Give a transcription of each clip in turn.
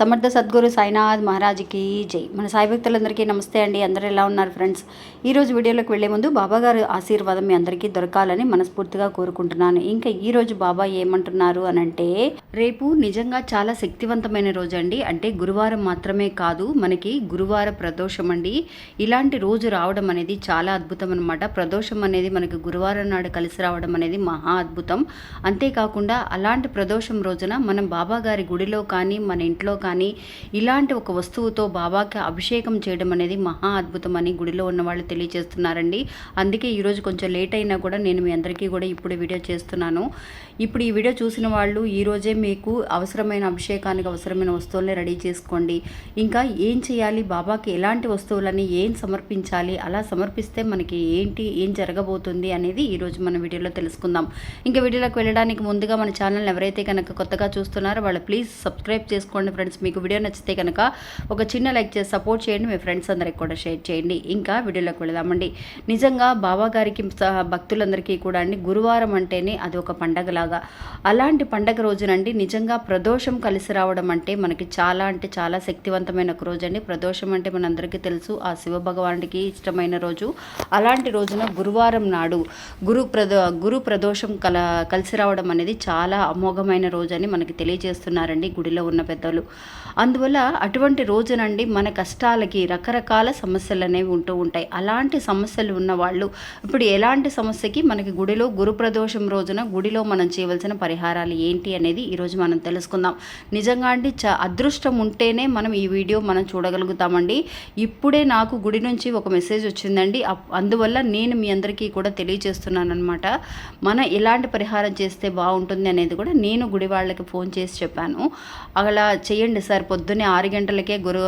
సమర్థ సద్గురు సాయినాథ్ మహారాజ్కి జై. మన సాయి భక్తులందరికీ నమస్తే అండి. అందరూ ఎలా ఉన్నారు ఫ్రెండ్స్? ఈరోజు వీడియోలోకి వెళ్ళే ముందు బాబా గారు ఆశీర్వాదం మీ అందరికీ దొరకాలని మనస్ఫూర్తిగా కోరుకుంటున్నాను. ఇంకా ఈ రోజు బాబా ఏమంటున్నారు అని అంటే రేపు నిజంగా చాలా శక్తివంతమైన రోజు అండి. అంటే గురువారం మాత్రమే కాదు మనకి గురువార ప్రదోషం అండి. ఇలాంటి రోజు రావడం అనేది చాలా అద్భుతం అనమాట ప్రదోషం అనేది మనకి గురువారం నాడు కలిసి రావడం అనేది మహా అద్భుతం. అంతేకాకుండా అలాంటి ప్రదోషం రోజున మనం బాబా గారి గుడిలో కానీ మన ఇంట్లో కానీ ఇలాంటి ఒక వస్తువుతో బాబాకి అభిషేకం చేయడం అనేది మహా అద్భుతం అని గుడిలో ఉన్న వాళ్ళు తెలియజేస్తున్నారండి. అందుకే ఈరోజు కొంచెం లేట్ అయినా కూడా నేను మీ అందరికీ కూడా ఇప్పుడు వీడియో చేస్తున్నాను. ఇప్పుడు ఈ వీడియో చూసిన వాళ్ళు ఈరోజే మీకు అవసరమైన అభిషేకానికి అవసరమైన వస్తువులని రెడీ చేసుకోండి. ఇంకా ఏం చేయాలి? బాబాకి ఎలాంటి వస్తువులని ఏం సమర్పించాలి? అలా సమర్పిస్తే మనకి ఏంటి? ఏం జరగబోతుంది? అనేది ఈరోజు మన వీడియోలో తెలుసుకుందాం. ఇంకా వీడియోలోకి వెళ్ళడానికి ముందుగా మన ఛానల్ ఎవరైతే కనుక కొత్తగా చూస్తున్నారో వాళ్ళు ప్లీజ్ సబ్స్క్రైబ్ చేసుకోండి ఫ్రెండ్స్. మీకు వీడియో నచ్చితే కనుక ఒక చిన్న లైక్ చేసి సపోర్ట్ చేయండి మీ ఫ్రెండ్స్ అందరికి కూడా షేర్ చేయండి. ఇంకా వీడియోలోకి వెళదామండి. నిజంగా బాబా గారికి భక్తులందరికీ కూడా అండి గురువారం అంటేనే అది ఒక పండగలాగా. అలాంటి పండగ రోజునండి నిజంగా ప్రదోషం కలిసి రావడం అంటే మనకి చాలా అంటే చాలా శక్తివంతమైన ఒక రోజు అండి ప్రదోషం అంటే మనందరికీ తెలుసు ఆ శివ భగవానుడికి ఇష్టమైన రోజు. అలాంటి రోజున గురువారం నాడు గురు ప్రదో గురు ప్రదోషం కల కలిసి రావడం అనేది చాలా అమోఘమైన రోజు అని మనకి తెలియజేస్తున్నారండి గుడిలో ఉన్న పెద్దలు. అందువల్ల అటువంటి రోజునండి మన కష్టాలకి రకరకాల సమస్యలు అనేవి ఉంటూ ఉంటాయి. అలాంటి సమస్యలు ఉన్నవాళ్ళు ఇప్పుడు ఎలాంటి సమస్యకి మనకి గుడిలో గురు ప్రదోషం రోజున గుడిలో మనం చేయవలసిన పరిహారాలు ఏంటి అనేది ఈరోజు మనం తెలుసుకుందాం. నిజంగా అండి చ అదృష్టం ఉంటేనే మనం ఈ వీడియో మనం చూడగలుగుతామండి. ఇప్పుడే నాకు గుడి నుంచి ఒక మెసేజ్ వచ్చిందండి. అందువల్ల నేను మీ అందరికీ కూడా తెలియజేస్తున్నాను అనమాట మనం ఎలాంటి పరిహారం చేస్తే బాగుంటుంది అనేది కూడా నేను గుడి వాళ్ళకి ఫోన్ చేసి చెప్పాను. అలా చేయండి సార్. పొద్దున్నే ఆరు గంటలకే గురు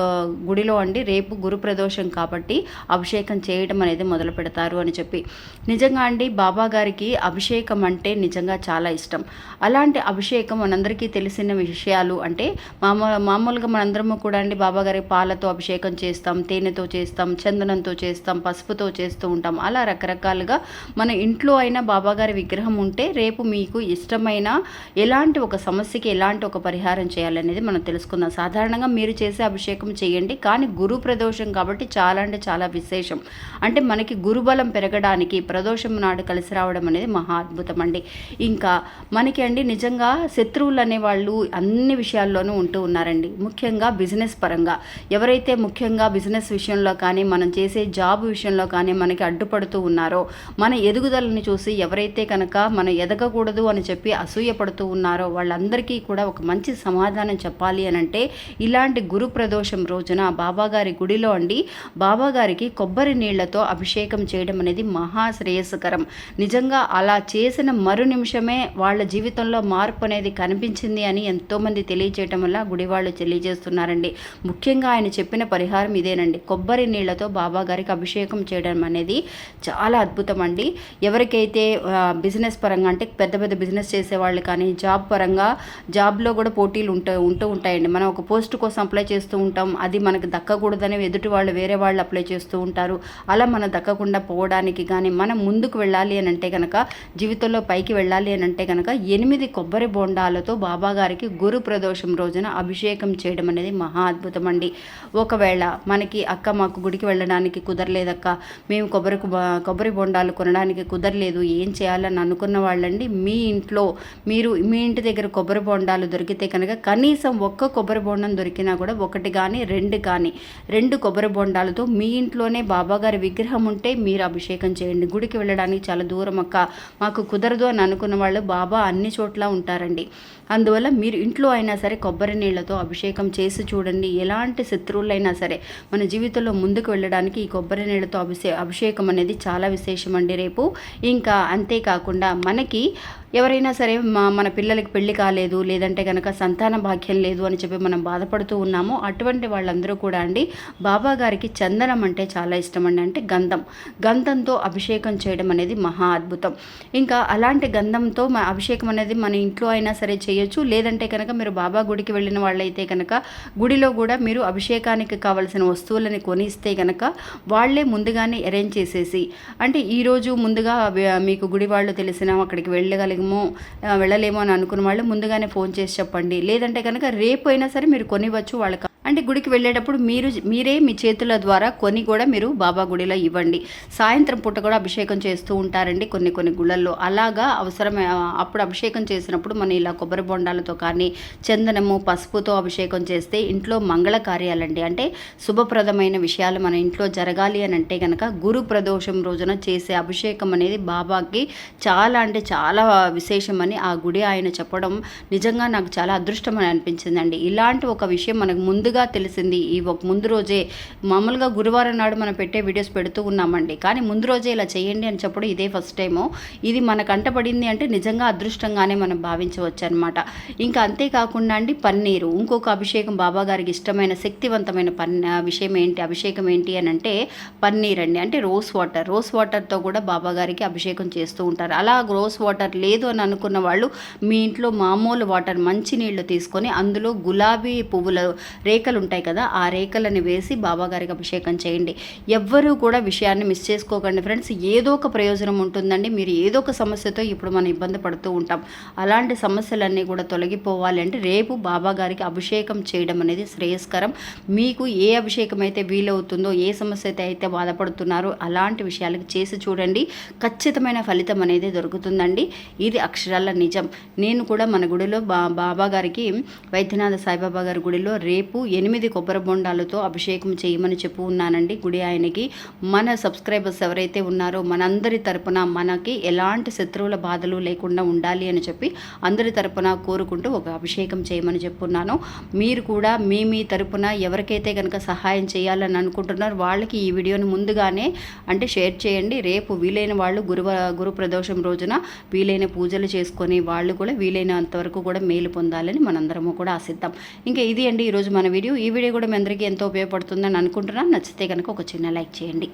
గుడిలో అండి రేపు గురు ప్రదోషం కాబట్టి అభిషేకం చేయడం అనేది మొదలు పెడతారు అని చెప్పి. నిజంగా అండి బాబా గారికి అభిషేకం అంటే నిజంగా చాలా ఇష్టం. అలాంటి అభిషేకం మనందరికీ తెలిసిన విషయాలు అంటే మామూ మామూలుగా మనందరము కూడా అండి బాబాగారి పాలతో అభిషేకం చేస్తాం తేనెతో చేస్తాం చందనంతో చేస్తాం పసుపుతో చేస్తూ ఉంటాం. అలా రకరకాలుగా మన ఇంట్లో అయినా బాబాగారి విగ్రహం ఉంటే రేపు మీకు ఇష్టమైన ఎలాంటి ఒక సమస్యకి ఎలాంటి ఒక పరిహారం చేయాలనేది మనం తెలుసుకుందాం సాధారణంగా మీరు చేసే అభిషేకం చేయండి. కానీ గురు ప్రదోషం కాబట్టి చాలా అంటే చాలా విశేషం. అంటే మనకి గురుబలం పెరగడానికి ప్రదోషం నాడు కలిసి రావడం అనేది మహా అద్భుతం అండి. ఇంకా మనకి అండి నిజంగా శత్రువులు అనేవాళ్ళు అన్ని విషయాల్లోనూ ఉంటూ ఉన్నారండి. ముఖ్యంగా బిజినెస్ పరంగా. ఎవరైతే ముఖ్యంగా బిజినెస్ విషయంలో కానీ మనం చేసే జాబ్ విషయంలో కానీ మనకి అడ్డుపడుతూ ఉన్నారో మన ఎదుగుదలని చూసి ఎవరైతే కనుక మనం ఎదగకూడదు అని చెప్పి అసూయపడుతూ ఉన్నారో వాళ్ళందరికీ కూడా ఒక మంచి సమాధానం చెప్పాలి అని అంటే ఇలాంటి గురు ప్రదోషం రోజున బాబాగారి గుడిలో అండి బాబాగారికి కొబ్బరి నీళ్ళతో అభిషేకం చేయడం అనేది మహా శ్రేయస్కరం నిజంగా అలా చేసిన మరు నిమిషమే వాళ్ళ జీవితంలో మార్పు అనేది కనిపించింది అని ఎంతోమంది తెలియజేయటం వల్ల గుడి వాళ్ళు తెలియజేస్తున్నారండి. ముఖ్యంగా ఆయన చెప్పిన పరిహారం ఇదేనండి. కొబ్బరి నీళ్ళతో బాబాగారికి అభిషేకం చేయడం అనేది చాలా అద్భుతం అండి. ఎవరికైతే బిజినెస్ పరంగా అంటే పెద్ద పెద్ద బిజినెస్ చేసే వాళ్ళు కానీ జాబ్ పరంగా జాబ్లో కూడా పోటీలు ఉంటూ ఉంటూ ఉంటాయండి. మనం ఒక పోస్ట్ కోసం అప్లై చేస్తూ ఉంటాం అది మనకు దక్కకూడదని ఎదుటి వాళ్ళు వేరే వాళ్ళు అప్లై చేస్తూ ఉంటారు. అలా మనం దక్కకుండా పోవడానికి కానీ మనం ముందుకు వెళ్ళాలి అని అంటే కనుక జీవితంలో పైకి వెళ్ళాలి అని అంటే కనుక ఎనిమిది కొబ్బరి బొండాలతో బాబాగారికి గురు ప్రదోషం రోజున అభిషేకం చేయడం అనేది మహా అద్భుతం అండి. ఒకవేళ మనకి అక్క మాకు గుడికి వెళ్ళడానికి కుదరలేదక్క మేము కొబ్బరి కొబ్బరి బొండాలు కొనడానికి కుదరలేదు ఏం చేయాలని అనుకున్న వాళ్ళండి మీ ఇంట్లో మీరు మీ ఇంటి దగ్గర కొబ్బరి బొండాలు దొరికితే కనుక కనీసం ఒక్క కొబ్బరి బొండం దొరికినా కూడా ఒకటి కానీ రెండు కానీ రెండు కొబ్బరి బొండాలతో మీ ఇంట్లోనే బాబాగారి విగ్రహం ఉంటే మీరు అభిషేకం చేయండి. గుడికి వెళ్ళడానికి చాలా దూరం అక్క. మాకు కుదరదు అని అనుకున్న వాళ్ళు బాబా అన్ని చోట్ల ఉంటారండి. అందువల్ల మీరు ఇంట్లో అయినా సరే కొబ్బరి నీళ్ళతో అభిషేకం చేసి చూడండి. ఎలాంటి శత్రువులైనా సరే మన జీవితంలో ముందుకు వెళ్ళడానికి ఈ కొబ్బరి నీళ్ళతో అభిషే అభిషేకం అనేది చాలా విశేషం అండి రేపు. ఇంకా అంతేకాకుండా మనకి ఎవరైనా సరే మా మన పిల్లలకి పెళ్ళి కాలేదు లేదంటే కనుక సంతాన భాగ్యం లేదు అని చెప్పి మనం బాధపడుతూ ఉన్నామో అటువంటి వాళ్ళందరూ కూడా అండి బాబా గారికి చందనం అంటే చాలా ఇష్టం అండి. అంటే గంధం. గంధంతో అభిషేకం చేయడం అనేది మహా అద్భుతం. ఇంకా అలాంటి గంధంతో మా అభిషేకం అనేది మన ఇంట్లో అయినా సరే చేయొచ్చు లేదంటే కనుక మీరు బాబా గుడికి వెళ్ళిన వాళ్ళైతే కనుక గుడిలో కూడా మీరు అభిషేకానికి కావలసిన వస్తువులని కొనిస్తే కనుక వాళ్ళే ముందుగానే అరేంజ్ చేసేసి అంటే ఈరోజు ముందుగా మీకు గుడి వాళ్ళు తెలిసిన అక్కడికి వెళ్ళగలిగిన వెళ్ళలేము వెళ్ళలేము అని అనుకున్న వాళ్ళు ముందుగానే ఫోన్ చేసి చెప్పండి. లేదంటే కనుక రేపు అయినా సరే మీరు కొనివచ్చు వాళ్ళకి అంటే గుడికి వెళ్ళేటప్పుడు మీరు మీరే మీ చేతుల ద్వారా కొని కూడా మీరు బాబా గుడిలో ఇవ్వండి. సాయంత్రం పూట కూడా అభిషేకం చేస్తూ ఉంటారండి కొన్ని కొన్ని గుళ్ళల్లో. అలాగా అవసరం అప్పుడు అభిషేకం చేసినప్పుడు మనం ఇలా కొబ్బరి బొండాలతో కానీ చందనము పసుపుతో అభిషేకం చేస్తే ఇంట్లో మంగళ కార్యాలండి. అంటే శుభప్రదమైన విషయాలు మన ఇంట్లో జరగాలి అని అంటే కనుక గురు ప్రదోషం రోజున చేసే అభిషేకం అనేది బాబాకి చాలా అంటే చాలా విశేషమని ఆ గుడి ఆయన చెప్పడం నిజంగా నాకు చాలా అదృష్టం అని అనిపించిందండి. ఇలాంటి ఒక విషయం మనకు ముందు ముందుగా తెలిసింది. ఈ ఒక ముందు రోజే మామూలుగా గురువారం నాడు మనం పెట్టే వీడియోస్ పెడుతూ ఉన్నామండి. కానీ ముందు రోజే ఇలా చేయండి అని చెప్పడం ఇదే ఫస్ట్ టైము. ఇది మన కంటపడింది అంటే నిజంగా అదృష్టంగానే మనం భావించవచ్చు అనమాట ఇంకా అంతేకాకుండా అండి పన్నీరు. ఇంకొక అభిషేకం బాబా గారికి ఇష్టమైన శక్తివంతమైన పన్ విషయం ఏంటి? అభిషేకం ఏంటి అని అంటే పన్నీర్ అండి అంటే రోస్ వాటర్. రోస్ వాటర్తో కూడా బాబా గారికి అభిషేకం చేస్తూ ఉంటారు. అలా రోస్ వాటర్ లేదు అని అనుకున్న వాళ్ళు మీ ఇంట్లో మామూలు వాటర్ మంచి నీళ్ళు తీసుకొని అందులో గులాబీ పువ్వుల రేఖలు ఉంటాయి కదా ఆ రేఖలని వేసి బాబా గారికి అభిషేకం చేయండి. ఎవ్వరూ కూడా విషయాన్ని మిస్ చేసుకోకండి ఫ్రెండ్స్. ఏదో ఒక ప్రయోజనం ఉంటుందండి. మీరు ఏదో ఒక సమస్యతో ఇప్పుడు మనం ఇబ్బంది పడుతూ ఉంటాం. అలాంటి సమస్యలన్నీ కూడా తొలగిపోవాలి అంటే రేపు బాబా గారికి అభిషేకం చేయడం అనేది శ్రేయస్కరం. మీకు ఏ అభిషేకం అయితే వీలవుతుందో ఏ సమస్య అయితే అయితే బాధపడుతున్నారో అలాంటి విషయాలకు చేసి చూడండి. ఖచ్చితమైన ఫలితం అనేది దొరుకుతుందండి. ఇది అక్షరాల నిజం. నేను కూడా మన గుడిలో బా బాబా గారికి వైద్యనాథ సాయిబాబా గారి గుడిలో రేపు ఎనిమిది కొబ్బరి బొండాలతో అభిషేకం చేయమని చెప్పు ఉన్నానండి. గుడి ఆయనకి. మన సబ్స్క్రైబర్స్ ఎవరైతే ఉన్నారో మనందరి తరపున మనకి ఎలాంటి శత్రువుల బాధలు లేకుండా ఉండాలి అని చెప్పి అందరి తరపున కోరుకుంటూ ఒక అభిషేకం చేయమని చెప్పున్నాను. మీరు కూడా మీ మీ తరపున ఎవరికైతే కనుక సహాయం చేయాలని అనుకుంటున్నారో వాళ్ళకి ఈ వీడియోని ముందుగానే అంటే షేర్ చేయండి. రేపు వీలైన వాళ్ళు గురువ గురు ప్రదోషం రోజున వీలైన పూజలు చేసుకొని వాళ్ళు కూడా వీలైనంత వరకు కూడా మేలు పొందాలని మనందరము కూడా ఆశిద్దాం. ఇంకా ఇది అండి. ఈరోజు మన వీడియో ఈ వీడియో కూడా మీ అందరికీ ఎంతో ఉపయోగపడుతుందని అనుకుంటున్నాను. నచ్చితే కనుక ఒక చిన్న లైక్ చేయండి.